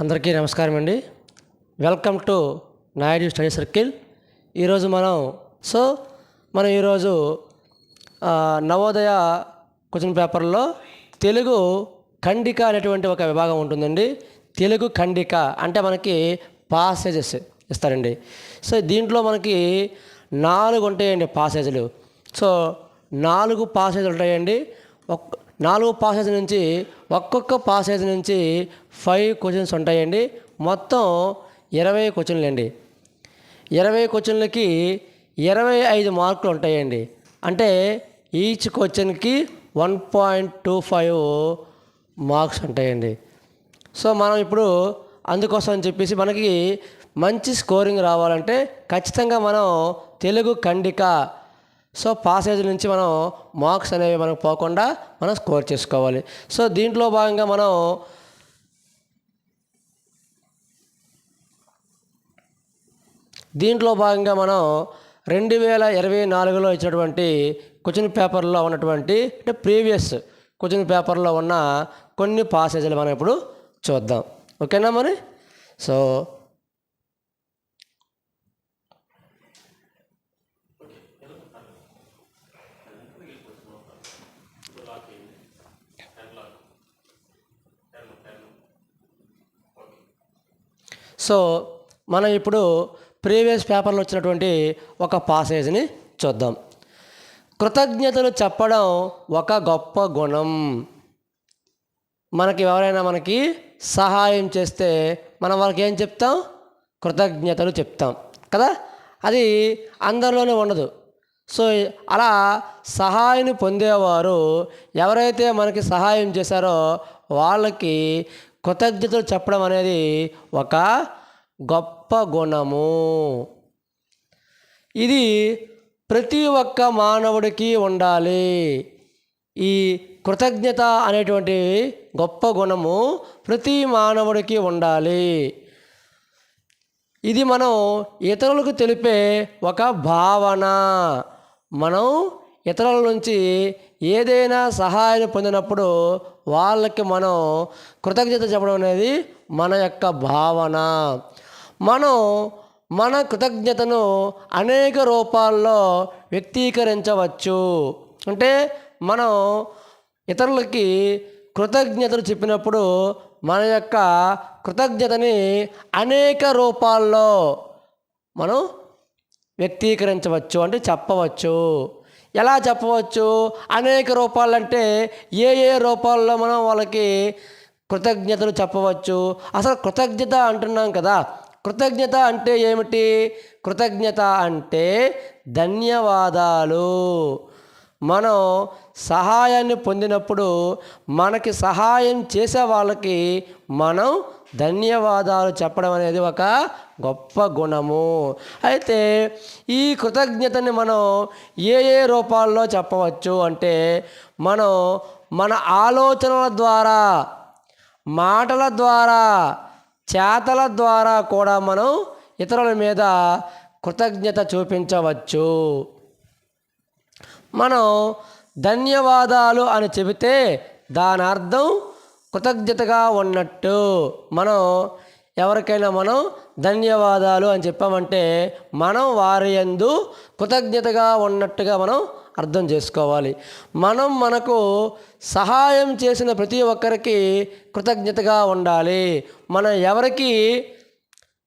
అందరికీ నమస్కారం అండి. Welcome to Naidu study circle ఈరోజు మనం సో మనం ఈరోజు నవోదయ క్వశ్చన్ పేపర్లో తెలుగు ఖండిక అనేటువంటి ఒక విభాగం ఉంటుందండి. తెలుగు ఖండిక అంటే మనకి పాసేజెస్ ఇస్తారండి. సో దీంట్లో మనకి నాలుగు ఉంటాయండి పాసేజీలు సో నాలుగు పాసేజీలు ఉంటాయండి. ఒక్క నాలుగు పాసేజ్ నుంచి ఒక్కొక్క పాసేజ్ నుంచి ఫైవ్ క్వశ్చన్స్ ఉంటాయండి. మొత్తం ఇరవై క్వశ్చన్లు అండి ఇరవై క్వశ్చన్లకి ఇరవై ఐదు మార్కులు ఉంటాయండి. అంటే ఈచ్ క్వశ్చన్కి one point two five marks ఉంటాయండి. సో మనం ఇప్పుడు అందుకోసం అని చెప్పేసి మనకి మంచి స్కోరింగ్ రావాలంటే ఖచ్చితంగా మనం తెలుగు ఖండిక సో పాసేజ్ నుంచి మనం మార్క్స్ అనేవి మనకు పోకుండా మనం స్కోర్ చేసుకోవాలి. సో దీంట్లో భాగంగా మనం దీంట్లో భాగంగా మనం రెండు వేల ఇరవై నాలుగులో ఇచ్చినటువంటి క్వశ్చన్ పేపర్లో ఉన్నటువంటి అంటే ప్రీవియస్ క్వశ్చన్ పేపర్లో ఉన్న కొన్ని పాసేజీలు మనం ఇప్పుడు చూద్దాం. ఓకేనా మరి? సో సో మనం ఇప్పుడు ప్రీవియస్ పేపర్లో వచ్చినటువంటి ఒక పాసేజ్ని చూద్దాం. కృతజ్ఞతలు చెప్పడం ఒక గొప్ప గుణం. మనకి ఎవరైనా మనకి సహాయం చేస్తే మనం వాళ్ళకి ఏం చెప్తాం? కృతజ్ఞతలు చెప్తాం. కదా? అది అందరిలోనే ఉండదు. సో అలా సహాయం పొందేవారు ఎవరైతే మనకి సహాయం చేశారో వాళ్ళకి కృతజ్ఞతలు చెప్పడం అనేది ఒక గొప్ప గుణము. ఇది ప్రతి ఒక్క మానవుడికి ఉండాలి. ఈ కృతజ్ఞత అనేటువంటి గొప్ప గుణము ప్రతి మానవుడికి ఉండాలి. ఇది మనం ఇతరులకు తెలిపే ఒక భావన. మనం ఇతరుల నుంచి ఏదైనా సహాయం పొందినప్పుడు వాళ్ళకి మనం కృతజ్ఞత చెప్పడం అనేది మన యొక్క భావన. మనం మన కృతజ్ఞతను అనేక రూపాల్లో వ్యక్తీకరించవచ్చు. అంటే మనం ఇతరులకి కృతజ్ఞతలు చెప్పినప్పుడు మన యొక్క కృతజ్ఞతని అనేక రూపాల్లో మనం వ్యక్తీకరించవచ్చు అంటే చెప్పవచ్చు. ఎలా చెప్పవచ్చు? అనేక రూపాలు అంటే ఏ ఏ రూపాల్లో మనం వాళ్ళకి కృతజ్ఞతలు చెప్పవచ్చు? అసలు కృతజ్ఞత అంటున్నాం కదా. కృతజ్ఞత అంటే ఏమిటి? కృతజ్ఞత అంటే ధన్యవాదాలు. మనం సహాయాన్ని పొందినప్పుడు మనకి సహాయం చేసే వాళ్ళకి మనం ధన్యవాదాలు చెప్పడం అనేది ఒక గొప్ప గుణము. అయితే ఈ కృతజ్ఞతని మనం ఏ ఏ రూపాల్లో చెప్పవచ్చు అంటే మనం మన ఆలోచనల ద్వారా మాటల ద్వారా చేతల ద్వారా కూడా మనం ఇతరుల మీద కృతజ్ఞత చూపించవచ్చు. మనం ధన్యవాదాలు అని చెబితే దాని అర్థం కృతజ్ఞతగా ఉన్నట్టు. మనం ఎవరికైనా మనం ధన్యవాదాలు అని చెప్పామంటే మనం వారి యందు కృతజ్ఞతగా ఉన్నట్టుగా మనం అర్థం చేసుకోవాలి. మనం మనకు సహాయం చేసిన ప్రతి ఒక్కరికి కృతజ్ఞతగా ఉండాలి. మనం ఎవరికి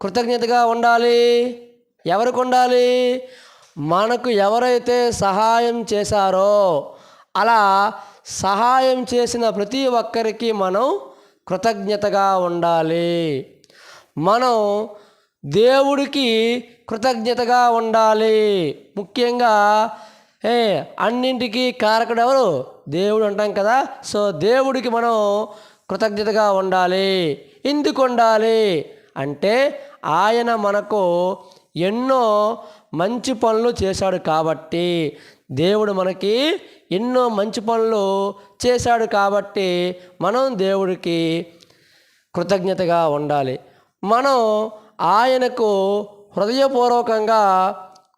కృతజ్ఞతగా ఉండాలి? ఎవరికి ఉండాలి? మనకు ఎవరైతే సహాయం చేశారో అలా సహాయం చేసిన ప్రతి ఒక్కరికి మనం కృతజ్ఞతగా ఉండాలి. మనం దేవుడికి కృతజ్ఞతగా ఉండాలి. ముఖ్యంగా ఏ అన్నింటికి కారకుడు ఎవరు? దేవుడు అంటాం కదా. సో దేవుడికి మనం కృతజ్ఞతగా ఉండాలి. ఎందుకు ఉండాలి? అంటే ఆయన మనకు ఎన్నో మంచి పనులు చేశాడు కాబట్టి దేవుడు మనకి ఎన్నో మంచి పనులు చేశాడు కాబట్టి మనం దేవుడికి కృతజ్ఞతగా ఉండాలి. మనం ఆయనకు హృదయపూర్వకంగా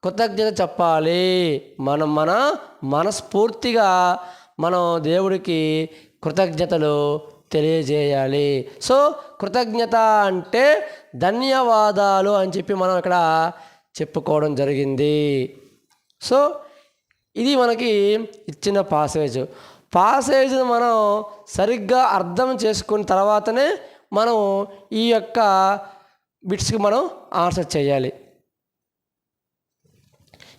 కృతజ్ఞత చెప్పాలి. మనం మన మనస్ఫూర్తిగా మనం దేవుడికి కృతజ్ఞతలు తెలియజేయాలి. సో కృతజ్ఞత అంటే ధన్యవాదాలు అని చెప్పి మనం ఇక్కడ చెప్పుకోవడం జరిగింది. సో ఇది మనకి ఇచ్చిన పాసేజ్ పాసేజ్ని మనం సరిగ్గా అర్థం చేసుకున్న తర్వాతనే మనం ఈ యొక్క బిట్స్కి మనం ఆన్సర్ చేయాలి.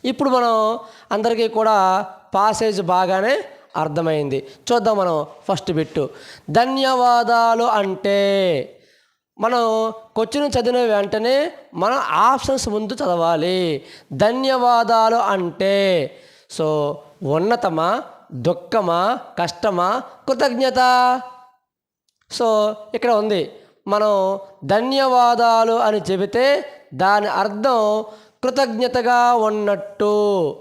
ఇప్పుడు మనం అందరికీ కూడా పాసేజ్ బాగానే అర్థమైంది. చూద్దాం మనం ఫస్ట్ బిట్టు ధన్యవాదాలు అంటే మనం క్వశ్చన్ చదివిన వెంటనే మనం ఆప్షన్స్ ముందు చదవాలి. ధన్యవాదాలు అంటే సో ఉన్నతమా దుఃఖమా కష్టమా కృతజ్ఞత? సో ఇక్కడ ఉంది. మనం ధన్యవాదాలు అని చెబితే దాని అర్థం కృతజ్ఞతగా ఉన్నట్టు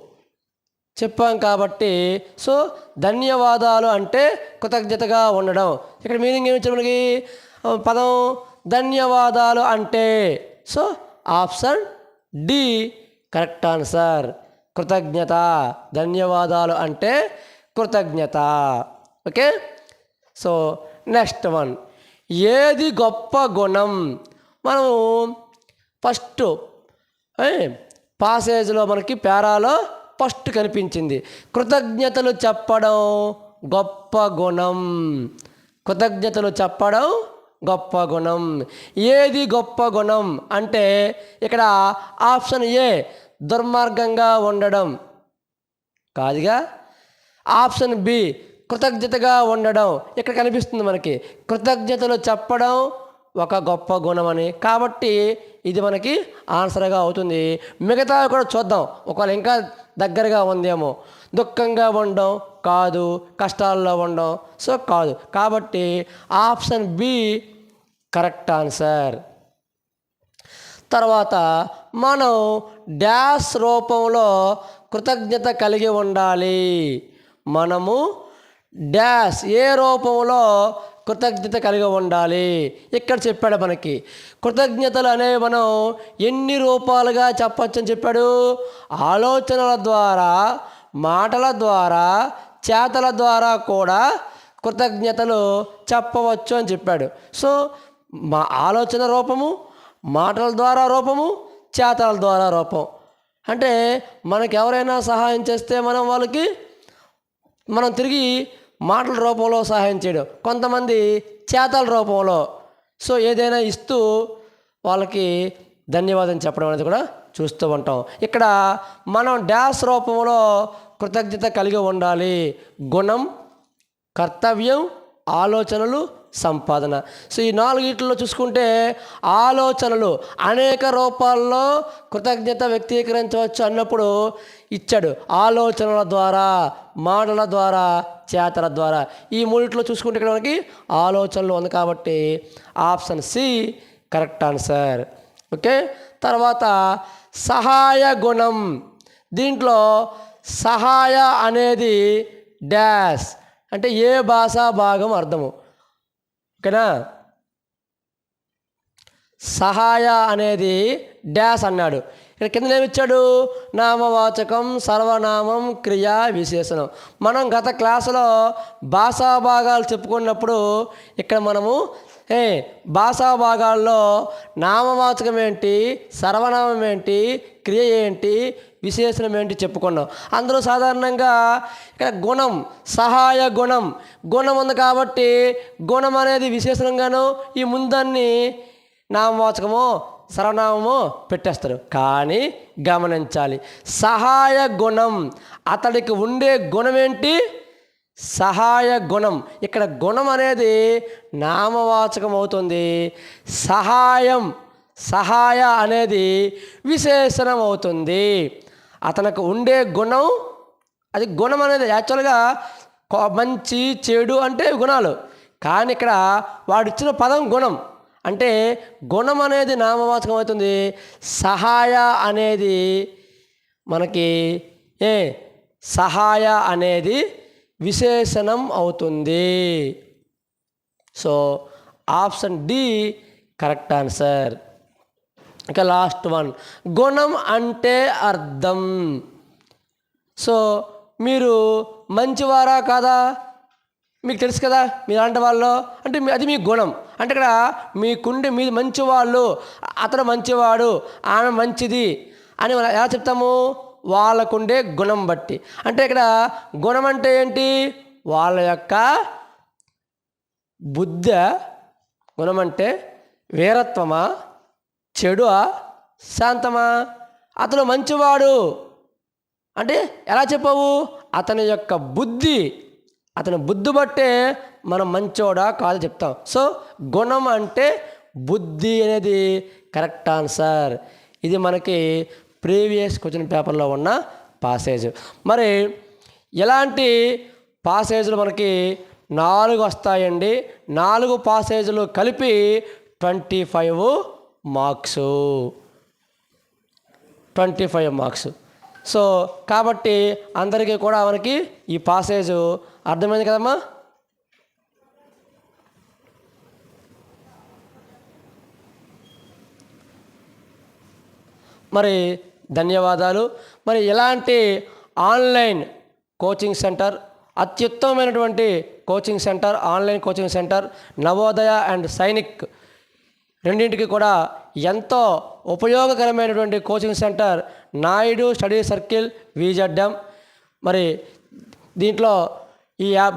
చెప్పాం కాబట్టి సో ధన్యవాదాలు అంటే కృతజ్ఞతగా ఉండడం. ఇక్కడ మీనింగ్ ఏమి మనకి? పదం ధన్యవాదాలు అంటే so option D correct answer. కృతజ్ఞత ధన్యవాదాలు అంటే కృతజ్ఞత. ఓకే? So next one. ఏది గొప్ప గుణం? మనము ఫస్ట్ పాసేజ్లో మనకి పేరాలో ఫస్ట్ కనిపించింది. కృతజ్ఞతలు చెప్పడం గొప్ప గుణం. కృతజ్ఞతలు చెప్పడం గొప్ప గుణం. ఏది గొప్ప గుణం అంటే ఇక్కడ ఆప్షన్ ఏ దుర్మార్గంగా ఉండడం. కాదుగా? ఆప్షన్ బి కృతజ్ఞతగా ఉండడం. ఇక్కడ కనిపిస్తుంది మనకి. కృతజ్ఞతలు చెప్పడం ఒక గొప్ప గుణం అని కాబట్టి ఇది మనకి ఆన్సర్గా అవుతుంది. మిగతా కూడా చూద్దాం. ఒకవేళ ఇంకా దగ్గరగా ఉందేమో. దుఃఖంగా ఉండడం కాదు కష్టాల్లో ఉండడం. సో కాదు. కాబట్టి ఆప్షన్ బి కరెక్ట్ ఆన్సర్. తర్వాత మనం డ్యాష్ రూపంలో కృతజ్ఞత కలిగి ఉండాలి. మనము డ్యాష్ ఏ రూపంలో కృతజ్ఞత కలిగి ఉండాలి. ఇక్కడ చెప్పాడు మనకి కృతజ్ఞతలు అనేవి మనం ఎన్ని రూపాలుగా చెప్పచ్చు అని చెప్పాడు? ఆలోచనల ద్వారా మాటల ద్వారా చేతల ద్వారా కూడా కృతజ్ఞతలు చెప్పవచ్చు అని చెప్పాడు. సో మా ఆలోచన రూపము మాటల ద్వారా రూపము చేతల ద్వారా రూపం. అంటే మనకి ఎవరైనా సహాయం చేస్తే మనం వాళ్ళకి మనం తిరిగి మాటల రూపంలో సహాయం చేయడం. కొంతమంది చేతల రూపంలో. సో ఏదైనా ఇస్తూ వాళ్ళకి ధన్యవాదం చెప్పడం అనేది కూడా చూస్తూ ఉంటాం. ఇక్కడ మనం డ్యాష్ రూపంలో కృతజ్ఞత కలిగి ఉండాలి. గుణం కర్తవ్యం ఆలోచనలు సంపాదన. సో ఈ నాలుగిట్లో చూసుకుంటే ఆలోచనలు అనేక రూపాల్లో కృతజ్ఞత వ్యక్తీకరించవచ్చు అన్నప్పుడు ఇచ్చాడు. ఆలోచనల ద్వారా మాటల ద్వారా చేతల ద్వారా. ఈ మూడిట్లో చూసుకుంటే ఇక్కడ మనకి ఆలోచనలు ఉంది కాబట్టి option C correct answer. Okay? తర్వాత సహాయ గుణం. దీంట్లో సహాయ అనేది డాష్. అంటే ఏ భాషా భాగం అర్థము? ఓకేనా సహాయ అనేది డాష్ అన్నాడు. ఇక్కడ కింద ఏమిచ్చాడు నామవాచకం సర్వనామం క్రియా విశేషణం. మనం గత క్లాసులో భాషా భాగాలు చెప్పుకున్నప్పుడు ఇక్కడ మనము ఏ భాషా భాగాల్లో నామవాచకం ఏంటి సర్వనామం ఏంటి క్రియ ఏంటి విశేషణం ఏంటి చెప్పుకున్నాం. అందులో సాధారణంగా ఇక్కడ గుణం సహాయ గుణం గుణం ఉంది కాబట్టి గుణం అనేది విశేషణంగాను ఈ ముందన్ని నామవాచకము సర్వనామము పెట్టేస్తారు. కానీ గమనించాలి సహాయ గుణం అతడికి ఉండే గుణం ఏంటి? సహాయ గుణం. ఇక్కడ గుణం అనేది నామవాచకం అవుతుంది సహాయం సహాయ అనేది విశేషణం అవుతుంది అతనికి ఉండే గుణం అది గుణం అనేది యాక్చువల్గా కొ- మంచి చెడు అంటే గుణాలు. కానీ ఇక్కడ వాడు ఇచ్చిన పదం గుణం. అంటే గుణం అనేది నామవాచకం అవుతుంది సహాయ అనేది మనకి ఏ సహాయ అనేది విశేషణం అవుతుంది. So option D correct answer. ఇక లాస్ట్ వన్. గుణం అంటే అర్థం. సో మీరు మంచివారా కాదా? మీకు తెలుసు కదా మీ అలాంటి వాళ్ళు. అంటే అది మీ గుణం. అంటే ఇక్కడ మీకుండి మీ మంచివాళ్ళు అతను మంచివాడు ఆమె మంచిది అని ఎలా చెప్తాము? వాళ్ళకుండే గుణం బట్టి. అంటే ఇక్కడ గుణం అంటే ఏంటి? వాళ్ళ యొక్క బుద్ధ గుణం అంటే వీరత్వమా చెడువా శాంతమా? అతను మంచివాడు. అంటే ఎలా చెప్పవు? అతని యొక్క బుద్ధి అతని బుద్ధి బట్టే మనం మంచోడా కాదు చెప్తాం. సో గుణం అంటే బుద్ధి అనేది కరెక్ట్ ఆన్సర్. ఇది మనకి ప్రీవియస్ క్వశ్చన్ పేపర్లో ఉన్న పాసేజ్. మరి ఇలాంటి పాసేజ్లు మనకి నాలుగు వస్తాయండి. నాలుగు పాసేజ్లు కలిపి twenty five marks. Twenty five marks. So కాబట్టి అందరికీ కూడా మనకి ఈ పాసేజ్ అర్థమైంది కదమ్మా? మరి ధన్యవాదాలు. మరి ఇలాంటి online coaching centre అత్యుత్తమమైనటువంటి coaching centre online coaching centre Navodaya and Sainik రెండింటికి కూడా ఎంతో ఉపయోగకరమైనటువంటి coaching centre Naidu study circle VZM మరి దీంట్లో ఈ యాప్